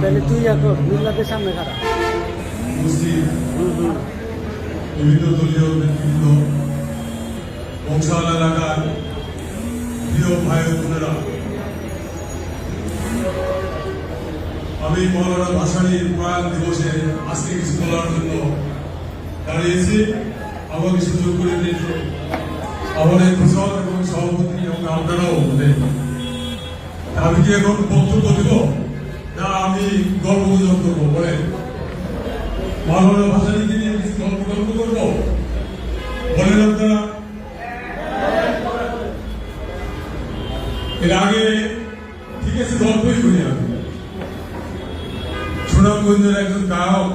তাহলে তুই কর মিল্লাতের সামনে খারাপ বিভিন্ন দলীয় নেতৃত্ব, বংশাল এলাকার প্রিয় ভাই বোনেরা। আমি মৌলানা ভাসানির প্রয়াণ দিবসে আজকে কিছু বলার জন্য দাঁড়িয়েছি। আমাকে সুযোগ করে দিয়েছে আমাদের কৃষক এবং সভাপতি এবং আপনারাও আমি কি এখন বক্তব্য দেব? না, আমি গল্প গুজব করব, বলেন। মাননীয় ভাষানীতি নিয়ে গল্প গল্প করব? বলেন আপনারা। এর আগে ঠিক আছে, গল্পই করি আমি। সুনামগঞ্জের একজন গায়ক,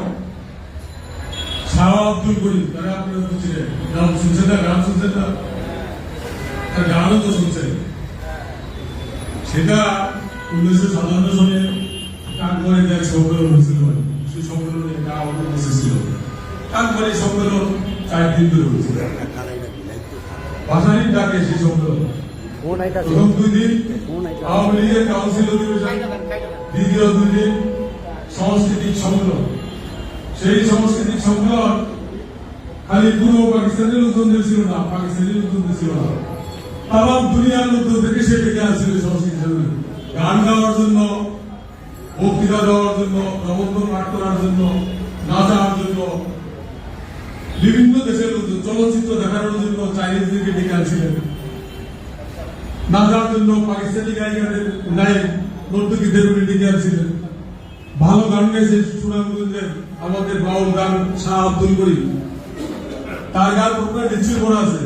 শাহ আব্দুল করিম, তারা আপনারা বুঝছিলেন নাম শুনছেন না? গান শুনছেন না? গানও তো শুনছেন। সেটা উনিশশো সাতান্ন সালে কাকবাড়ি এক সম্মেলন হয়েছিল সেই সম্মেলনে গাওয়া বসেছিল কাকবাড়ি সম্মেলন চার দিন ধরে হয়েছিল। ভাষারই ডাকে সেই সম্মেলন। প্রথম দুই দিন আওয়ামী লীগের কাউন্সিল অধিবেশন দ্বিতীয় দুই দিন সাংস্কৃতিক সম্মেলন। সেই সাংস্কৃতিক সম্মেলন খালি পূর্ব পাকিস্তানের লোকজনদের ছিল না পাকিস্তানের লোকজনদের ছিল না। তাম দুনিয়ার লোকজনদেরকে সে ডেকে আসছিল সংস্কৃতি গান গাওয়ার জন্য, বক্তৃতা দেওয়ার জন্য প্রবন্ধ পাঠ করার জন্য নাচার জন্য, বিভিন্ন দেশের লোকজন চলচ্চিত্র দেখানোর জন্য চাইনিজদেরকে ডেকে আনছিলেন নাচার জন্য পাকিস্তানি গায়িকাদের নায়ক নর্তকীদের উনি ডেকে আনছিলেন ভালো গান গাইছে সুনামগঞ্জের আমাদের বাউল গান শাহ আব্দুল করিম। তার গান আপনার নিশ্চয়ই মনে আছে।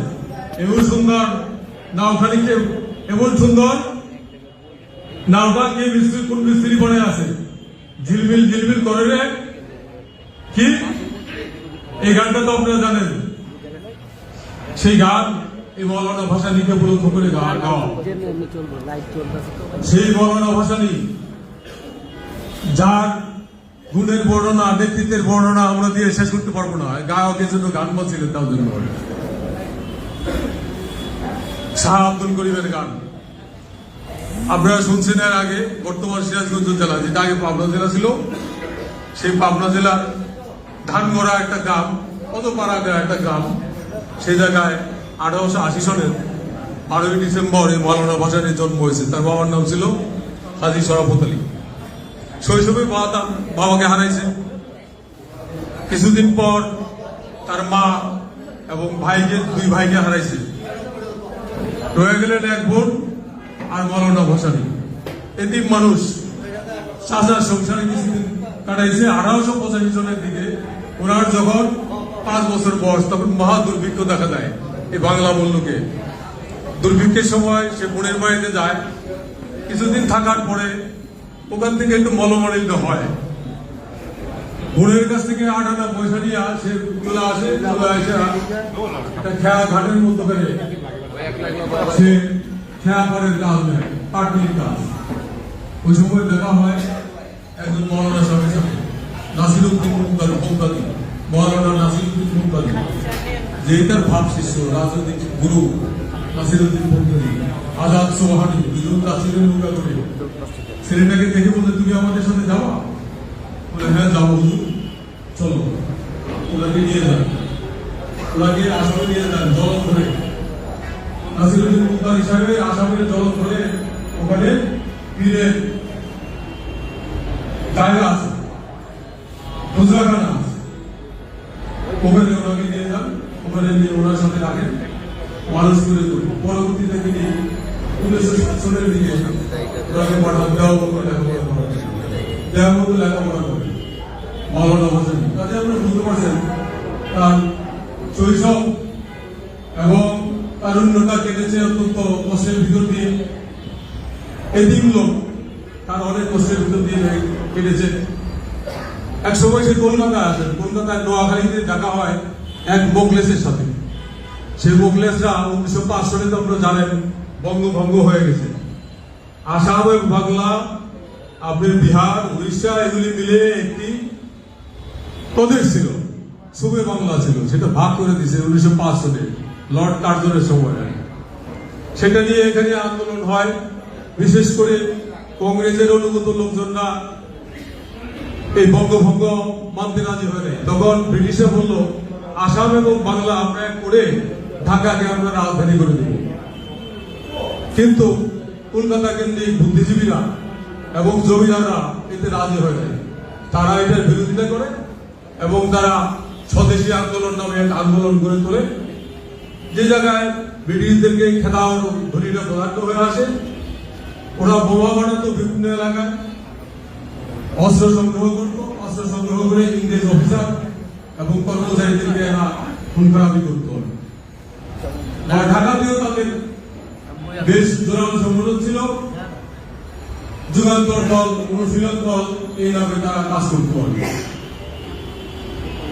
এমন সুন্দর নাওখালিকে এমন সুন্দর নাওটা কে মিস্ত্রি কোন মিস্ত্রি বনে আছে? ঝিলমিল ঝিলমিল করে রে। কি? এই গানটা তো আপনারা জানেন। সেই গান, এই মৌলানা ভাষা লিখে উপলব্ধ করে গান গাওয়া সেই বর্ণনা ভাষানি যার গুণের বর্ণনা, নেতৃত্বের বর্ণনা আমরা দিয়ে শেষ করতে পারব না। গায়কের জন্য গান বলছিলেন তার জন্য। শাহ আব্দুল করিমের গান। আপনারা শুনছেন এর আগে বর্তমান সিরাজগঞ্জ জেলা, যেটা আগে পাবনা জেলা ছিল, সেই পাবনা জেলার ধানগড়া একটা গ্রাম অতপাড়া একটা গ্রাম। সেই জায়গায় আঠারোশো আশি সনের বারোই ডিসেম্বর এই মৌলানা ভাসানের জন্ম হয়েছে। তার বাবার নাম ছিল হাজি শরাফত আলী। শৈশবে বাবা বাবাকে হারাইছে। কিছুদিন পর তার মা এবং ভাইকে, দুই ভাইকে হারাইছে। রয়ে গেলেন এক বোন আর মৌলানা ভাসানি এদিক মানুষ। চাচার সংসারে কিছুদিন কাটাইছে, আঠারোশো পঁচাশি সনের দিকে। ওনার যখন পাঁচ বছর বয়স, তখন মহা দুর্ভিক্ষ দেখা দেয় এই বাংলা মুল্লুকে দুর্ভিক্ষের সময় সে বোনের বাড়িতে যায়। কিছুদিন থাকার পরে ওখান থেকে একটু মলমালিন্য হয়। বোনের কাছ থেকে আট আনা পয়সা নিয়ে আসে আসে। খেয়া ঘাটের মধ্যে করে। সে খেয়া কাজ নেয় পাটনির কাজ। ওই সময় দেখা হয় একজন মৌলানা সাহেবের সাথে। নাসির উদ্দিন মুক্তারি মুক্তাদি মৌলানা নাসির যে তার ভাব শিষ্য, রাজনৈতিক গুরু নাসির উদ্দিন আজাদ সোহানি, দুজন নাসিরের নৌকা করে ছেলেটাকে দেখে বলতে তুমি আমাদের সাথে যাওয়া বলে হ্যাঁ যাব চলো। ওনাকে নিয়ে যান। ওনাকে আসামে নিয়ে যান জল ধরে নাসিরুদ্দিন মুক্তার হিসাবে আসামের জল ধরে ওখানে পীরের জায়গা আছে। খুচরাখানা আছে। ওখানে ওনাকে নিয়ে যান, ওখানে নিয়ে ওনার সাথে রাখেন। মানুষ করে তুলব পরবর্তীতে তিনি উনিশশো সাতচল্লিশের দিকে ওনাকে পাঠান। দেওয়া লেখাপড়া করার দেওয়া লেখাপড়া করে মৌলানা হোসেন কাজে আপনারা বুঝতে পারছেন, তার শৈশব তারুণ্যতা কেটেছে অত্যন্ত কষ্টের ভিতর দিয়ে। এদিক লোক তার অনেক কষ্টের ভিতর দিয়ে কেটেছে। এক সময় সে কলকাতায় আসেন। কলকাতায় নোয়াখালীতে দেখা হয় এক মোগলেসের সাথে। সেই মোগলেসরা উনিশশো পাঁচ সালে তো আপনারা জানেন বঙ্গভঙ্গ হয়ে গেছে। আসাম এবং বাংলা, আপনার বিহার, উড়িষ্যা, এগুলি মিলে একটি প্রদেশ ছিল। সুবে বাংলা ছিল। সেটা ভাগ করে দিয়েছে উনিশশো পাঁচ সালে লর্ড কার্জনের সময় সেটা নিয়ে এখানে আন্দোলন হয়। বিশেষ করে কংগ্রেসের অনুগত লোকজনরা এই বঙ্গভঙ্গ মানতে রাজি হয় নাই। তখন ব্রিটিশে বলল, আসাম এবং বাংলা আমরা করে ঢাকাকে আমরা রাজধানী করে দেব। কিন্তু কলকাতা কেন্দ্রিক বুদ্ধিজীবীরা এবং জমিদাররা এতে রাজি হয় নাই। তারা এটার বিরোধিতা করে এবং তারা স্বদেশী আন্দোলন নামে এক আন্দোলন গড়ে তোলে। যে জায়গায় ব্রিটিশদেরকে খেদাও ধনীরা পদার্থ হয়ে আসে, ওরা বোমা বানাতো বিভিন্ন এলাকায়। অস্ত্র সংগ্রহ করত, অস্ত্র সংগ্রহ করে ইংরেজ অফিসার এবং কর্মচারীদেরকে এরা খুন খারাপি করত ঢাকাতেও তাদের বেশ জোরালো সংগঠন ছিল। যুগান্তর দল, অনুশীলন দল, এই নামে তারা কাজ করতে। পারে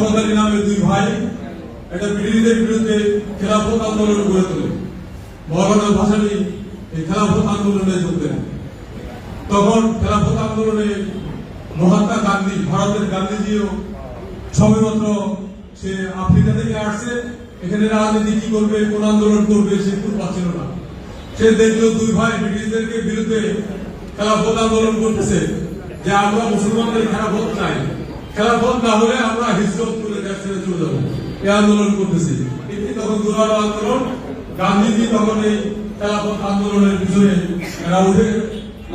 শওকত আলী নামে দুই ভাই একটা ব্রিটিশদের বিরুদ্ধে খেলাফত আন্দোলন গড়ে তোলে। মৌলানা ভাসানী এই খেলাফত আন্দোলনে যোগ দেন। তখন খেলাফত আন্দোলনে মহাত্মা গান্ধী, ভারতের গান্ধীজিও সবেমাত্র সে আফ্রিকা থেকে আসছে। এখানে রাজনীতি কি করবে, কোন আন্দোলন করবে সে খুব পাচ্ছিল না। সে দেখল দুই ভাই ব্রিটিশদেরকে বিরুদ্ধে খেলাফত আন্দোলন করতেছে, যে আমরা মুসলমানদের খেলাফত চাই। খেলাফত না হলে আমরা হিজরত করে দেশ ছেড়ে চলে যাব। এই আন্দোলন করতেছি। এটি তখন দুরালো আন্দোলন, গান্ধীজি তখন এই খেলাফত আন্দোলনের পিছনে এরা উঠে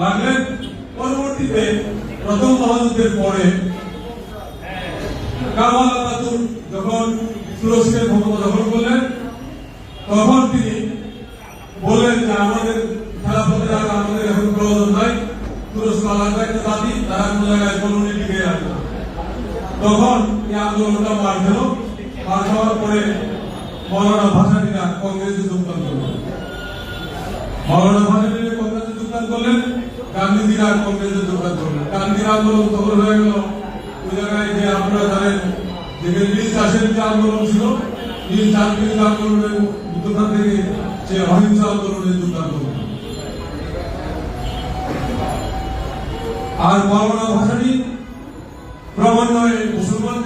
লাগলেন পরবর্তীতে প্রথম মহাযুদ্ধের পরে কামাল আতাতুর যখন তুরস্কের ক্ষমতা দখল করলেন, তখন তিনি বললেন যে আমাদের খেলাফতের আর আমাদের এখন প্রয়োজন নাই। তুরস্ক আলাদা একটা জাতি, তারা কোন জায়গায় কলোনি টিকে রাখবে তখন এই আন্দোলনটা মার খেল মার খাওয়ার পরে মৌলানা ভাসানীরা কংগ্রেসে যোগদান করলেন। মৌলানা ভাসানীরা কংগ্রেসে যোগদান করলেন গান্ধীজিরা কংগ্রেসে যোগদান করলেন। গান্ধীর আন্দোলন তখন হয়ে গেল। ওই জায়গায় যে আপনারা জানেন যেখানে নীল চাষের যে আন্দোলন ছিল, নীল চাষ বিরোধী আন্দোলনের উত্তরখান থেকে সে অহিংস আন্দোলনে যোগদান করলেন। আর মৌলানা ভাসানী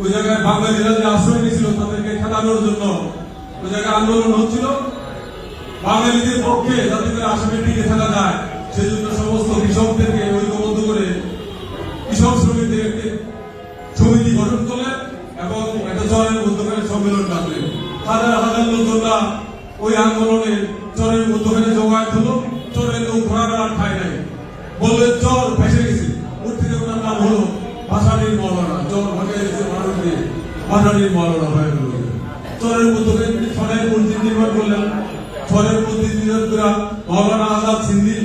ওই জায়গায় বাঙালিরা যে আশ্রয় নিয়েছিল তাদেরকে খেলানোর জন্য ওই জায়গায় আন্দোলন হচ্ছিল। বাঙালিদের পক্ষে যাতে করে আসামে টিকে থাকা যায়, সেজন্য সমস্ত কৃষকদেরকে ঐক্যবদ্ধ করে কৃষক শ্রমিকদের একটি সমিতি গঠন করলেন এবং একটা চরের মধ্যখানে সম্মেলন ডাকলেন। হাজার হাজার লোকজনরা ওই আন্দোলনে চরের মধ্যখানে জমায়েত হলো, চরের লোক ঘোরানোর আর ঠাই নাই। বললেন, চর ভাষানির মৌলানা হয়ে গেল চরের মধ্যখানে তিনি ছড়াই মসজিদ নির্মাণ করলেন ছড়ের মসজিদ নির্মাণ করা আজাদ সিন্ধি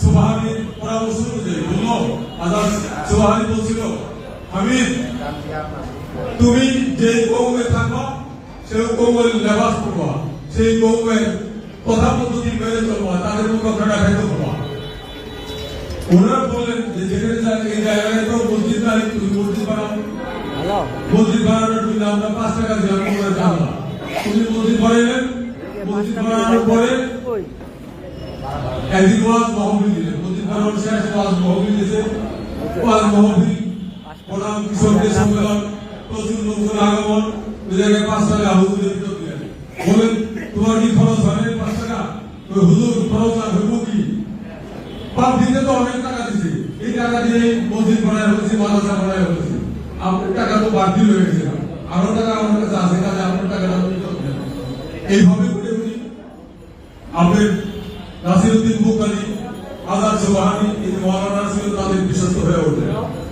সুবাহানির পরামর্শ অনুযায়ী বলল আজাদ সুবাহানি বলছিল হামিদ তুমি যে কৌমে থাকো সেই কৌমের লেবাস করবা সেই কৌমের কথা পদ্ধতি মেনে চলবা তাদের মুখটা খাইতে পারবা ওনারা বললেন যে যেখানে এই জায়গায় তো মসজিদ নাই তুমি মসজিদ বানাও। মসজিদ বানানোর জন্য আমরা পাঁচ টাকা দিলাম তোমরা জানলা তুমি মসজিদ বানাইলেন, মসজিদ বানানোর পরে একদিন ওয়াজ মহবিল দিলেন। মসজিদ বানানোর শেষ ওয়াজ মহবিল দিয়েছে। ওয়াজ মহবিল প্রধান কৃষকদের সম্মেলন, প্রচুর লোকজন আগমন, ওই জায়গায় পাঁচ টাকা হুজুরের বলেন, তোমার কি খরচ হয় পাঁচ টাকা? ওই হুজুর, খরচ আর হইব কি? দিতে তো অনেক টাকা দিছে। এই টাকা দিয়ে মসজিদ বানায় হয়েছে মাদ্রাসা বানায় হয়েছে আপনার টাকা তো বাড়তি হয়ে গেছে আরও টাকা আমার কাছে আছে কাজে আপনার টাকাটা। এইভাবে করে উনি আপনার নাসিরুদ্দিন বুখারী আজাদ এই যে মৌলানা ছিল তাদের বিশ্বস্ত হয়ে ওঠে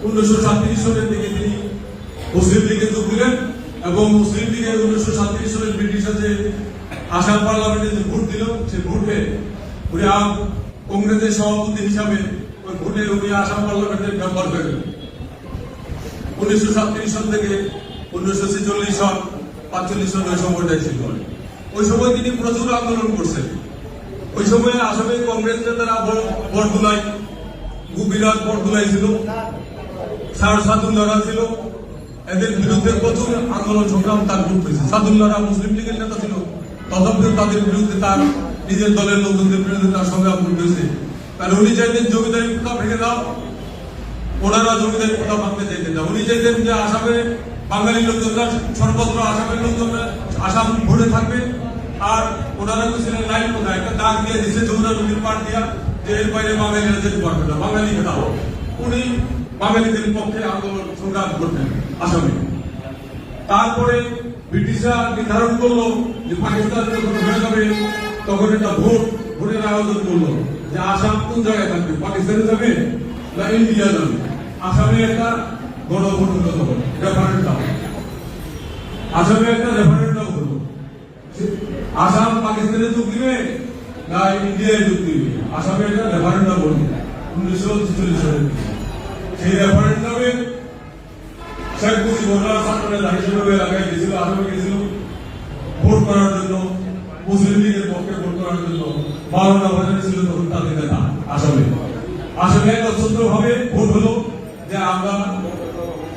উনিশশো সাতত্রিশ সালের দিকে তিনি মুসলিম লীগে যোগ দিলেন এবং মুসলিম লীগের উনিশশো সাতত্রিশ সালের ব্রিটিশরা যে আসাম পার্লামেন্টে যে ভোট দিল, সেই ভোটে উনি কংগ্রেসের সভাপতি হিসাবে ওই ভোটে উনি আসাম পার্লামেন্টের মেম্বার হয়ে গেলেন উনিশশো সাল থেকে উনিশশো ছেচল্লিশ সাল পাঁচচল্লিশ সাল ওই ছিল। ওই সময় তিনি প্রচুর আন্দোলন করছেন। ওই সময় আসামে কংগ্রেস নেতারা বরদুলাই বিরাট বরদুলাই ছিল স্যার সাদুল্লাহরা ছিল। এদের বিরুদ্ধে প্রচুর আন্দোলন সংগ্রাম তার গ্রুপ হয়েছে সাদুল্লাহরা মুসলিম লীগের নেতা ছিল। তথাপিও তাদের বিরুদ্ধে তার নিজের দলের লোকজনদের বিরুদ্ধে তার সংগ্রাম হয়েছে কারণ উনি চাইতেন জমিদারি কোথা ভেঙে দাও, ওনারা জমিদারি কোথা ভাঙতে চাইতেন না। উনি চাইতেন যে আসামে বাঙালি লোকজনরা, সর্বত্র আসামের লোকজনরা আসাম ভরে থাকবে। আর ওনারা তো ছিলেন লাইন কোথায়? একটা দাগ দিয়ে দিচ্ছে যমুনা নদীর পাড় দিয়া, যে এর বাইরে বাঙালিরা যেতে পারবে না। বাঙালি দাও উনি বাঙালিদের পক্ষে আন্দোলন, সংগ্রাম করতেন আসামে। তারপরে ব্রিটিশরা নির্ধারণ করল যে পাকিস্তান যখন হয়ে যাবে, তখন একটা ভোট, ভোটের আয়োজন করল যে আসাম কোন জায়গায় থাকবে? পাকিস্তানে যাবে না ইন্ডিয়া যাবে? আসামে একটা গণভোট হলো তখন রেফারেন্ডাম আসামে একটা রেফারেন্ডাম হলো আসাম পাকিস্তানে যোগ দিবে না ইন্ডিয়ায় যোগ দিবে আসামে একটা রেফারেন্ডাম হলো উনিশশো ছেচল্লিশ সালে সেই রেফারেন্ডামে শেখ মুজিবুর ছাত্ররা দাঁড়িয়ে এলাকায় গেছিল আসামে গেছিল ভোট করার জন্য মুসলিম লীগের পক্ষে ভোট করার জন্য মাওলানা ভাসানি ছিল তখন তাদের নেতা আসামে আসামে স্বতন্ত্র ভাবে ভোট হলো যে আমরা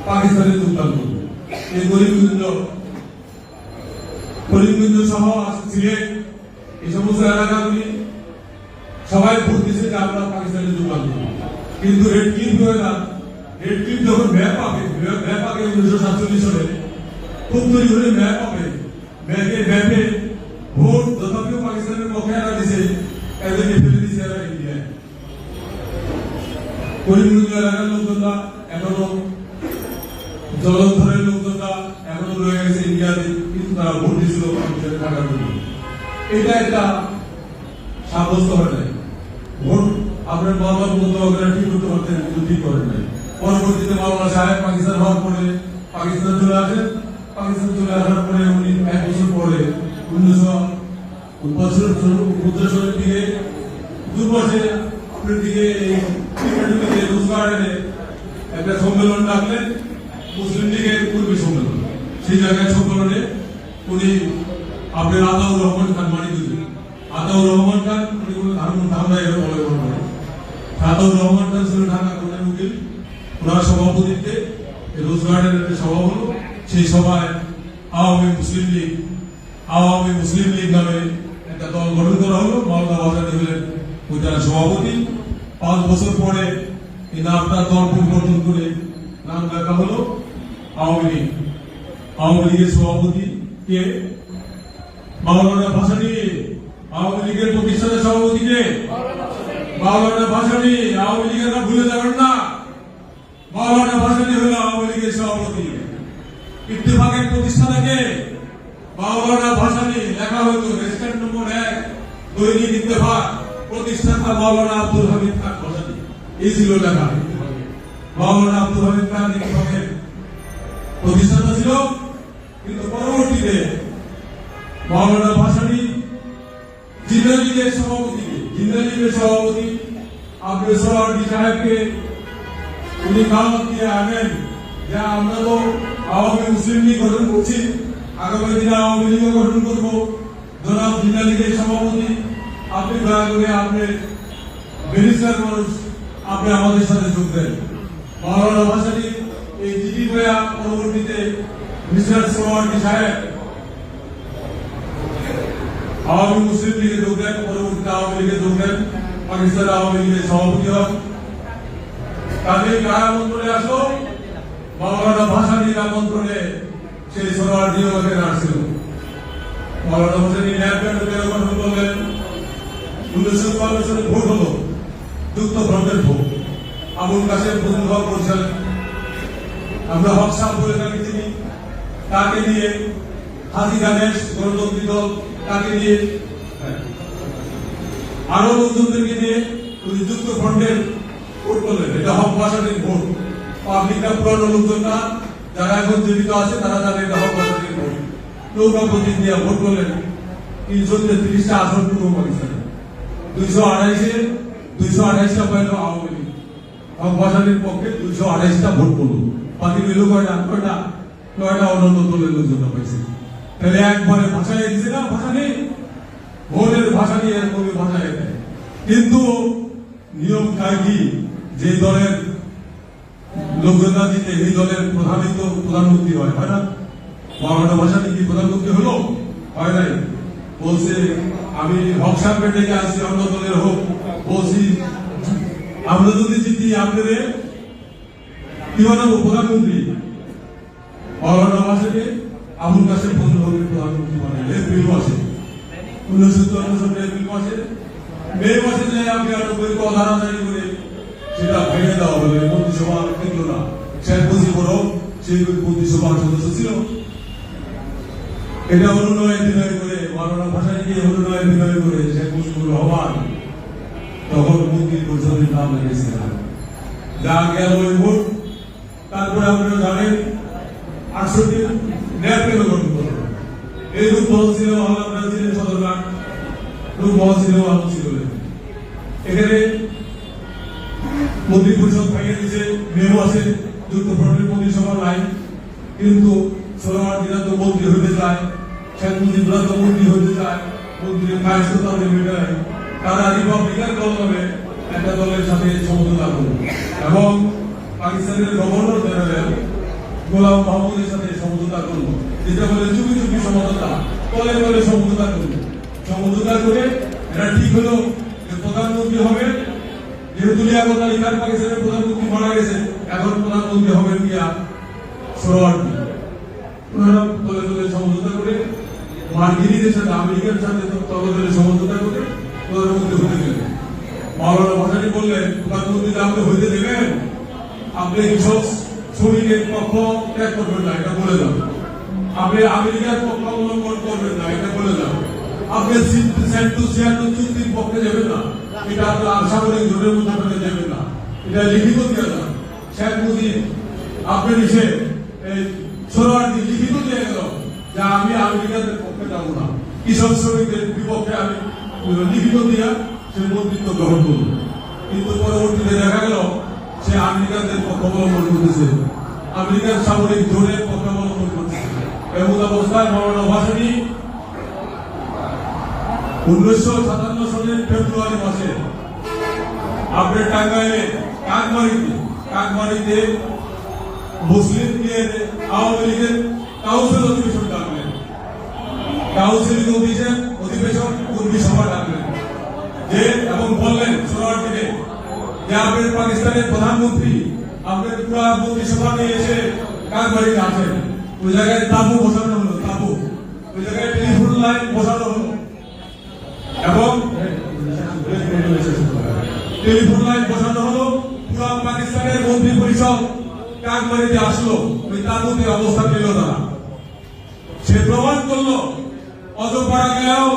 পাকিস্তানে যোগদান করব। এই গরিবগঞ্জ করিমগঞ্জ সহ সিলেট এই সমস্ত এলাকাগুলি। সবাই দিচ্ছে যে আমরা পাকিস্তানে যোগদান করব কিন্তু রেড ক্লিপ হয়ে না রেড ক্লিপ যখন ম্যাপ ম্যাপ উনিশশো সাতচল্লিশ সালে খুব তৈরি হলে ম্যাপ পাবে ম্যাপে ম্যাপে ভোট পাকিস্তানের পক্ষে এরা দিছে, এদেরকে ফেলে দিছে এরা ইন্ডিয়ায় করিমগঞ্জ এলাকার লোকজনরা এখনও জলন্ধরের লোকজনরা এখনও রয়ে গেছে ইন্ডিয়াতে, কিন্তু তারা ভোট দিয়েছিল পাকিস্তানে থাকার জন্য। এটা একটা সাব্যস্ত হয় নাই। ভোট আপনার বাবা বন্ধুরা ঠিক করতে পারতেন, কিন্তু ঠিক করেন নাই। পরবর্তীতে মাওলানা সাহেব পাকিস্তান হওয়ার পরে পাকিস্তান চলে আসেন। পাকিস্তান চলে আসার পরে উনি এক বছর পরে উনিশশো বছর সালের দিকে, দু বছরে আপনার দিকে এই ত্রিপুরাটিতে রোজ একটা সম্মেলন ডাকলেন। মুসলিম লীগের পূর্বে সম্মেলন সেই জায়গায় সম্মেলনে উনি আপনার আতাউর রহমান খান মানি দিলেন আতাউর রহমান খান, উনি কোনো ধর্ম ধারণা এর বলে বলবেন আতাউর রহমান খান ছিল ঢাকা কোর্টের উকিল। ওনার সভাপতিত্বে রোজ গার্ডেনের একটা সভা হলো। সেই সভায় আওয়ামী মুসলিম লীগ, আওয়ামী মুসলিম লীগ নামে একটা দল গঠন করা হলো। মাওলানা বাজানি হলেন ওইটার সভাপতি। পাঁচ বছর পরে এই নামটা দল পরিবর্তন করে নাম লেখা হলো। আওয়ামী লীগ। আওয়ামী লীগের সভাপতি কে? মাওলানা ভাসানি আওয়ামী লীগের প্রতিষ্ঠাতা সভাপতি কে? মাওলানা ভাসানি আওয়ামী লীগের ভুলে যাবেন না। মাওলানা ভাসানি হলো আওয়ামী লীগের সভাপতি। ইত্তেফাকের প্রতিষ্ঠাতা কে? মাওলানা ভাসানি লেখা হতো রেজিস্টার নম্বর এক, দৈনিক ইত্তেফাক। প্রতিষ্ঠাতা মাওলানা আব্দুল হামিদ খান ভাসানি এই ছিল লেখা। মাওলানা আব্দুল হামিদ খান ইত্তেফাকের প্রতিষ্ঠাতা ছিল, কিন্তু পরবর্তীতে মাওলানা ভাসানি জিন্দা লীগের সভাপতি জিন্দা লীগের সভাপতি আব্দুল সরার্দি সাহেবকে উনি দাওয়াত দিয়ে আনেন। যে আমরা তো আওয়ামী মুসলিম লীগ গঠন করছি, আগামী দিনে আওয়ামী লীগ গঠন করব। জনাব জিন্দা লীগের সভাপতি, আপনি দয়া করে আপনি ব্যারিস্টার মানুষ, আপনি আমাদের সাথে যোগ দেন। মাওলানা ভাসানি চিঠি বইয়া পরবর্তীতে মিস্টার সোহার্দি সাহেব? আওয়ামী মুসলিম লীগে যোগ দেন, পরবর্তীতে আওয়ামী লীগে যোগ দেন, পাকিস্তান আওয়ামী লীগের সভাপতি হন। তাদের কারা মন্ত্রণে আসলো মাওলানা ভাসানির আমন্ত্রণে সেই সোনার দিওকে আসছিল মাওলানা ভাসানি ন্যায়ব্যান্ডের গঠন করলেন উনিশশো চুয়ান্ন সালে ভোট হলো যুক্ত ফ্রন্টের ভোট। আবুল কাসেম প্রথম হওয়ার পরিচালক। আমরা হক সাহ বলে তাকে চিনি তাকে নিয়ে হাজি গানেশ গণতন্ত্রী দল তাকে নিয়ে হ্যাঁ, আরও লোকজনদেরকে নিয়ে যুক্ত ফ্রন্টের ভোট করলেন। এটা হক ভাসানির ভোট। পাবলিকটা পুরনো লোকজনরা যারা এখন জীবিত আছে তারা জানে এটা হকাশনের ভোট। নৌকা প্রতীক দিয়ে ভোট করলেন তিনশো তেত্রিশটা আসন পূর্ব পাকিস্তানে। দুইশো আড়াইশে দুইশো আড়াইশটা পাইল আওয়ামী লীগ। হকাশনের পক্ষে দুইশো আড়াইশটা ভোট করল। রইল কয়টা? কয়টা? কয়টা অন্যান্য দলের লোকজনরা পাইছে? তাহলে একবারে ভাষায় দিছে না? ভাষা নেই? ভোটের ভাষা নিয়ে এরকমই ভাষায় কিন্তু নিয়ম কায় কি? যে দলের লোকজনরা দিতে এই দলের প্রধানিত প্রধানমন্ত্রী হয় হয় না? বাংলা ভাষা কি প্রধানমন্ত্রী হলো? হয় নাই। বলছে, আমি হকসা পেটে আসছি অন্য দলের হোক। বলছি, আমরা যদি জিতি, আপনাদের বানাবো প্রধানমন্ত্রী বাংলা ভাষাকে আবুল কাসেম ফজলুল প্রধানমন্ত্রী বানাই এপ্রিল মাসে। উনিশশো চুয়ান্ন সালে এপ্রিল মাসে। মে মাসে যে আমি আটকের অধারা জারি করে সেটা ভেঙে দেওয়া হলো। মন্ত্রিসভা টিকল না। শেখ মুজিবুরও সেই মন্ত্রিসভার সদস্য ছিল। এটা অনুনয় বিনয় করে। ভাষায় গিয়ে অনুনয় বিনয় করে শেখ মুজিবুর রহমান। তখন মন্ত্রী পরিষদের নাম লেগেছিলেন যা গেল ওই ভোট। তারপরে আপনারা জানেন আটষট্টি ন্যাপ কেন গঠন করল এই রূপ মহল ছিল আপনারা ছিলেন সদরঘাট রূপ মহল ছিল আলো ছিল এখানে মন্ত্রী পরিষদ ভেঙে দিয়েছে মেয়েও আছে যুক্ত ফ্রন্টের মন্ত্রিসভা নাই কিন্তু সোনার দিনা তো মন্ত্রী হইতে চায়, শেখ মুজিবরা তো মন্ত্রী হইতে চায় মন্ত্রীর কায়স্ত তাদের মেটায় তারা রিপাবলিকান দল নামে একটা দলের সাথে সমঝোতা করল এবং পাকিস্তানের গভর্নর জেনারেল গোলাম মাহমুদের সাথে সমঝোতা করল যেটা বলে চুপি চুপি সমঝোতা কলে তলে সমঝোতা করল সমঝোতা করে এটা ঠিক হলো যে প্রধানমন্ত্রী হবে যেহেতু লিয়াকত আলী খান পাকিস্তানের প্রধানমন্ত্রী মারা গেছে, এখন প্রধানমন্ত্রী হবেন গিয়া সোহরাওয়ার্দী ওনারা তলে তলে সমঝোতা করে মার্গিনীদের সাথে, আমেরিকার সাথে তলে তলে সমঝোতা করে প্রধানমন্ত্রী হতে গেলেন। মাওলানা ভাসানি বললেন, প্রধানমন্ত্রী আপনি হইতে দেবেন? আপনি কৃষক শ্রমিকের পক্ষ ত্যাগ করবেন না, এটা বলে দাও। আপনি আমেরিকার পক্ষ অবলম্বন করবেন না, এটা বলে দাও। আপনি চুক্তির পক্ষে যাবেন না, এটা আপনার আশাবাদী জোরের আপনাকে যাবেন না। এটা লিখিত দিয়ে দাও শেখ মুজিব আপনি নিষে সোনারদি লিখিত দিয়ে গেল যে আমি আমেরিকাদের পক্ষে যাব না। কৃষক শ্রমিকদের বিপক্ষে আমি লিখিত দিয়া সে মন্ত্রিত্ব গ্রহণ করল কিন্তু পরবর্তীতে দেখা গেল সে আমেরিকানদের পক্ষ অবলম্বন করতেছে। আমেরিকার সামরিক জোরের পক্ষ অবলম্বন করতেছে। এমন অবস্থায় মৌলানা ভাসানী উনিশশো সাতান্ন সালের ফেব্রুয়ারি মাসে। আপনার টাঙ্গাইলে কাকমারিতে কাকমারিতে মুসলিম লীগের আওয়ামী লীগের কাউন্সিল অধিবেশন ডাকলেন। কাউন্সিল অধিবেশন কর্মী সভা ডাকলেন। যে এবং বললেন সোনারদিনে যে আপনার পাকিস্তানের প্রধানমন্ত্রী আপনার পুরা মন্ত্রিসভা নিয়ে এসে কাকবাড়িতে আছেন ওই জায়গায় তাবু বসানো হলো তাবু ওই জায়গায় টেলিফোন লাইন বসানো হলো এবং টেলিফোন লাইন বসানো হলো পুরা পাকিস্তানের মন্ত্রী পরিষদ কাকবাড়িতে আসলো ওই তাবুতে অবস্থান নিল তারা সে প্রমাণ করল অত পারা গেলেও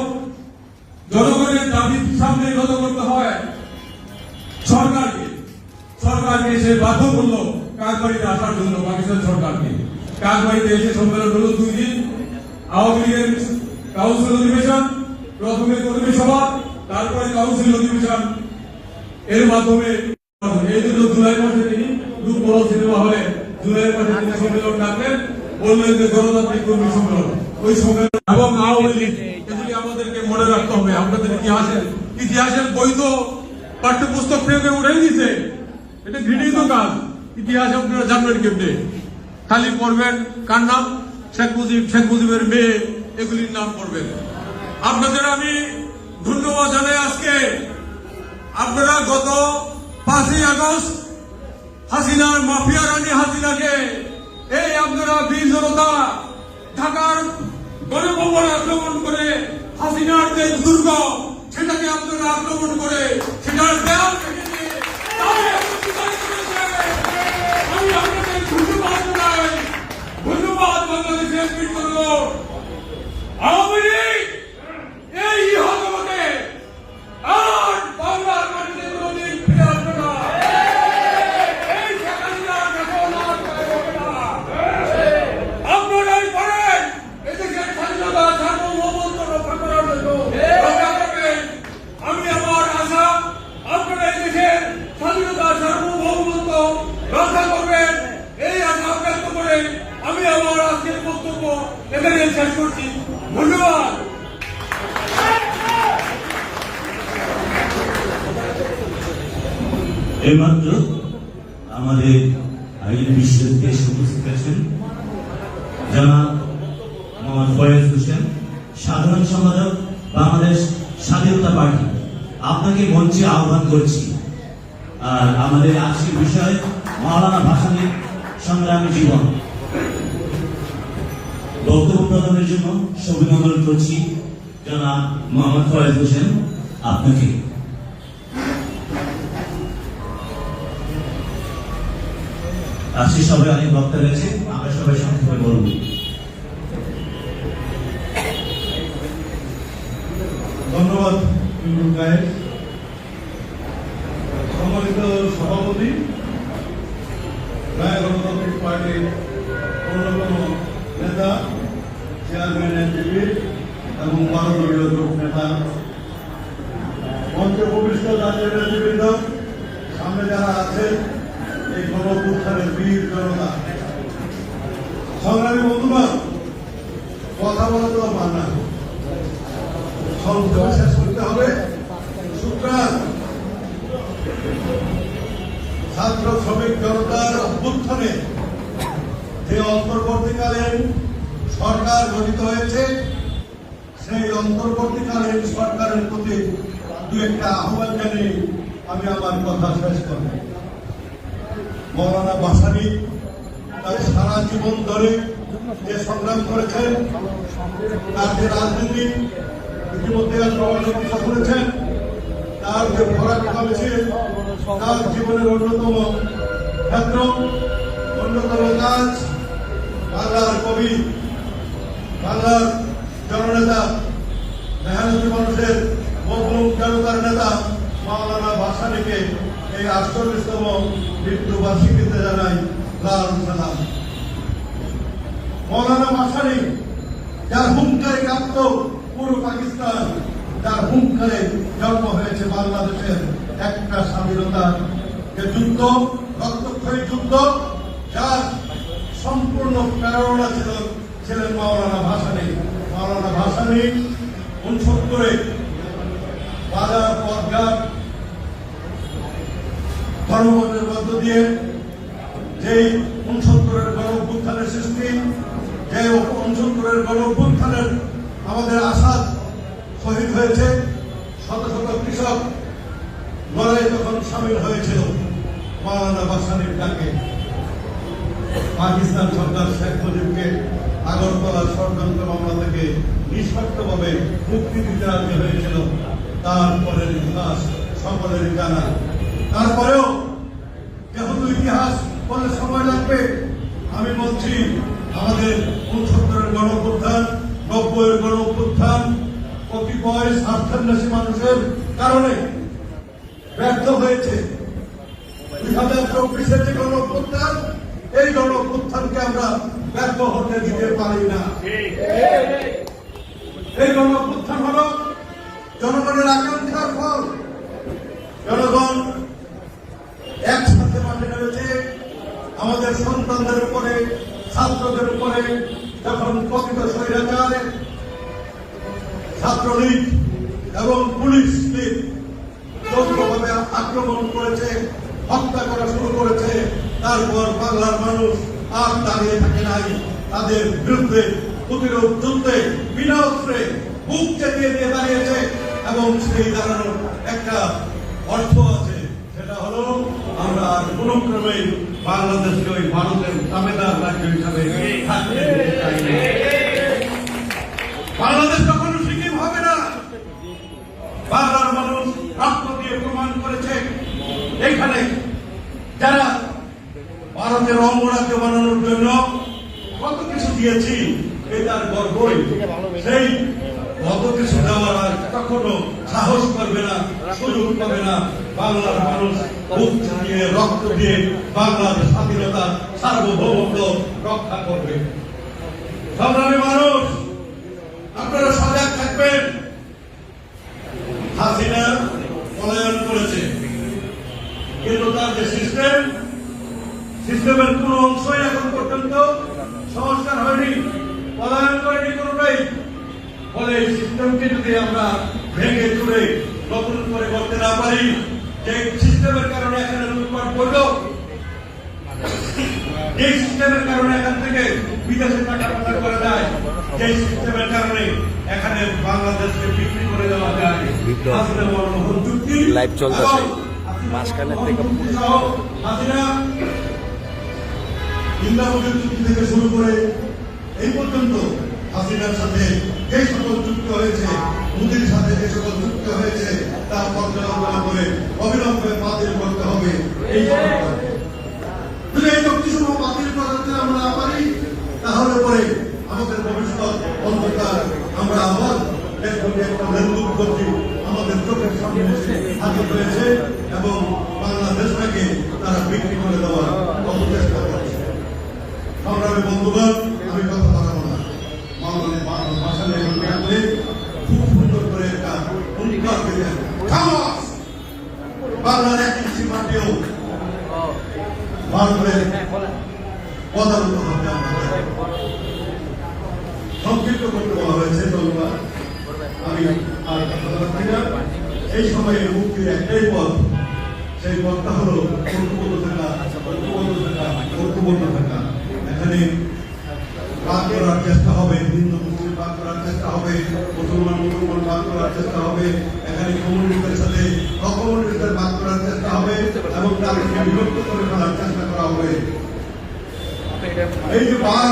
জনগণের দাবির সামনে নত সরকারকে সে বাধ্য করল কাকবাড়িতে আসার জন্য পাকিস্তান সরকারকে। কাকবাড়িতে এসে সম্মেলন হলো দুই দিন। আওয়ামী লীগের কাউন্সিল অধিবেশন, প্রথমে কর্মী সভা, তারপরে কাউন্সিল অধিবেশন। এর মাধ্যমে এই জন্য জুলাই মাসে তিনি রূপবহ সিনেমা হলে জুলাই মাসে তিনি সম্মেলন ডাকলেন, বললেন যে গণতান্ত্রিক কর্মী সম্মেলন। ওই সম্মেলন এবং আওয়ামী লীগ, এগুলি আমাদেরকে মনে রাখতে হবে। আপনাদের ইতিহাসের ইতিহাসের তো পাঠ্যপুস্তক থেকে উঠাই দিছে এটা ঘৃণিত কাজ। ইতিহাস আপনারা জানবেন কেমনে? খালি পড়বেন, কার নাম? শেখ মুজিব, শেখ মুজিবের মেয়ে, এগুলির নাম পড়বেন। আপনাদের আমি ধন্যবাদ জানাই আজকে। আপনারা গত পাঁচই আগস্ট হাসিনার মাফিয়া রানী হাসিনাকে, এই আপনারা বীর জনতা ঢাকার গণভবন আক্রমণ করে হাসিনার যে দুর্গ, সেটাকে আপনারা আক্রমণ করে, সেটার দেয়াল ভেঙে দিয়ে আর আমাদের আজকের বিষয় মৌলানা ভাসানের সংগ্রামী জীবন। বক্তব্য প্রদানের জন্য অভিনন্দন করছি জনাব মোহাম্মদ ফয়েজ হোসেন আপনাকে। আজকে সবাই অনেক বক্তা রয়েছে, আমরা সবাই সংক্ষেপে বলব। ধন্যবাদ গায়েব সম্মানিত সভাপতি, রায় গণতান্ত্রিক পার্টির অন্যতম নেতা চেয়ারম্যান এনজিপি এবং বারোদলীয় গ্রুপ নেতা। মঞ্চে উপবিষ্ট জাতীয় নেতৃবৃন্দ, সামনে যারা আছেন, এই গণপুত্থানের বীর জনতা। সংগ্রামী বন্ধুরা কথা বলা তো মানা সংক্ষেপে শেষ করতে হবে। সুতরাং ছাত্র শ্রমিক জনতার অভ্যুত্থানে যে অন্তর্বর্তীকালীন সরকার গঠিত হয়েছে, সেই অন্তর্বর্তীকালীন সরকারের প্রতি দু একটা আহ্বান জানিয়ে আমি আমার কথা শেষ করব। মৌলানা বাসানি তার সারা জীবন ধরে যে সংগ্রাম করেছেন, তার যে রাজনীতি ইতিমধ্যে আপনারা করেছেন তার যে পড়াশোনা মিছিল তার জীবনের অন্যতম ক্ষেত্র, অন্যতম কাজ, বাংলার কবি, বাংলার জননেতা, মেহনতি মানুষের মজলুম জনতার নেতা মাওলানা ভাসানিকে এই আটচল্লিশতম মৃত্যুবার্ষিকীতে জানাই লাল সালাম। মৌলানা ভাসানি, যার হুঙ্কারে কাঁপত পুরো পাকিস্তান যার হুঙ্কারে জন্ম হয়েছে বাংলাদেশের একটা স্বাধীনতা যুদ্ধ, রক্তক্ষয়ী যুদ্ধ, যার সম্পূর্ণ প্রেরণা ছিল ছিলেন মাওলানা ভাসানি। মাওলানা ভাসানি উনসত্তরে বাজার পথঘাট ধর্মঘটের মধ্য দিয়ে যেই উনসত্তরের গণ সৃষ্টি যে উনসত্তরের গণ আমাদের আশাদ শহীদ হয়েছে শত শত কৃষক লড়াই তখন সামিল হয়েছিল মাওলানা বাসানির ডাকে। পাকিস্তান সরকার শেখ মুজিবকে আগরতলা ষড়যন্ত্র মামলা থেকে নিঃশর্তভাবে মুক্তি দিতে রাজি হয়েছিল। তারপরের ইতিহাস সকলেরই জানা। তারপরেও যেহেতু ইতিহাস বলে সময় লাগবে? আমি বলছি, আমাদের উনসত্তরের গণ অভ্যুত্থান নব্বইয়ের গণ অভ্যুত্থান কতিপয় স্বার্থান্বেষী মানুষের কারণে ব্যর্থ হয়েছে। দুই হাজার চব্বিশের যে গণ এই গণ আমরা ব্যর্থ হতে দিতে পারি না। এই গণ অভ্যুত্থান হল জনগণের আকাঙ্ক্ষার ফল। জনগণ একসাথে মাঠে নেমেছে। আমাদের সন্তানদের উপরে, ছাত্রদের উপরে যখন প্রকৃত স্বৈরাচার ছাত্রলীগ এবং পুলিশ লীগ যৌথভাবে আক্রমণ করেছে, হত্যা করা শুরু করেছে। তারপর বাংলার মানুষ আর দাঁড়িয়ে থাকে নাই। তাদের বিরুদ্ধে প্রতিরোধ যুদ্ধে, বিনা অস্ত্রে বুক চেপিয়ে দিয়ে দাঁড়িয়েছে এবং সেই দাঁড়ানোর একটা অর্থ আছে। সেটা হলো, আমরা আর কোন ক্রমে বাংলাদেশকে ওই ভারতের দামেদার রাজ্য হিসাবে। বাংলাদেশ কখনো সিকিম হবে না বাংলার মানুষ রক্ত দিয়ে প্রমাণ করেছে। এখানে যারা ভারতের অঙ্গরাজ্য বানানোর জন্য কত কিছু দিয়েছি এটার গর্বই। সেই কত কিছু দেওয়ার আর কখনো সাহস করবে না, সুযোগ পাবে না। বাংলার মানুষ বুক দিয়ে রক্ত দিয়ে বাংলার স্বাধীনতা সার্বভৌমত্ব রক্ষা করবে। সংগ্রামী মানুষ আপনারা সজাগ থাকবেন হাসিনা পলায়ন করেছে কিন্তু তার যে সিস্টেম সিস্টেমের কোন অংশই এখন পর্যন্ত সংস্কার হয়নি পলায়ন করেনি কোনোটাই ফলে এই সিস্টেমকে যদি আমরা ভেঙে চুরে নতুন করে করতে না পারি যে সিস্টেমের কারণে এখানে লুটপাট করল যে সিস্টেমের কারণে এখান থেকে বিদেশে টাকা পাচার করা যায় যে সিস্টেমের কারণে এখানে বাংলাদেশকে বিক্রি করে দেওয়া যায়। হাসিনা মনমোহন চুক্তি লাইভ চলতেছে। মাঝখানের থেকে মনমোহন চুক্তি থেকে শুরু করে এই পর্যন্ত হাসিনার সাথে যে সকল চুক্তি হয়েছে, মোদির সাথে যে সকল চুক্তি হয়েছে তা পর্যালোচনা করে অবিলম্বে বাতিল করতে হবে এই যদি এই চুক্তিসমূহ বাতিল করতে আমরা পারি, তাহলে পরে আমাদের ভবিষ্যৎ অন্ধকার, আমরা আবার একটা লেন্দুক গতি আমাদের চোখের সামনে হাজির হয়েছে এবং বাংলাদেশটাকে তারা বিক্রি করে দেওয়ার অপচেষ্টা করছে সংগ্রামী বন্ধুগণ, আমি কথা বাড়াবো না। মাওলানা মা- মাসালে করে খুব সুন্দর করে একটা দিলেন খামাস বাংলার এক মাটিও ভারতের পদার্থ হবে সংক্ষিপ্ত করতে বলা হয়েছে, ধন্যবাদ। আমি আর কথা বলছি না। এই সময়ে মুক্তির একটাই পথ, সেই পথটা হলো ঐক্যবদ্ধ থাকা ঐক্যবদ্ধ থাকা ঐক্যবদ্ধ থাকা এখানে ভাগ করার চেষ্টা হবে হিন্দু মুসলিম ভাগ করার চেষ্টা হবে, মুসলমান মুসলমান ভাগ করার চেষ্টা হবে। এখানে কমিউনিস্টের সাথে অকমিউনিস্টের ভাগ করার চেষ্টা হবে এবং তাদেরকে বিভক্ত করে ফেলার চেষ্টা করা হবে। এই যে ভাগ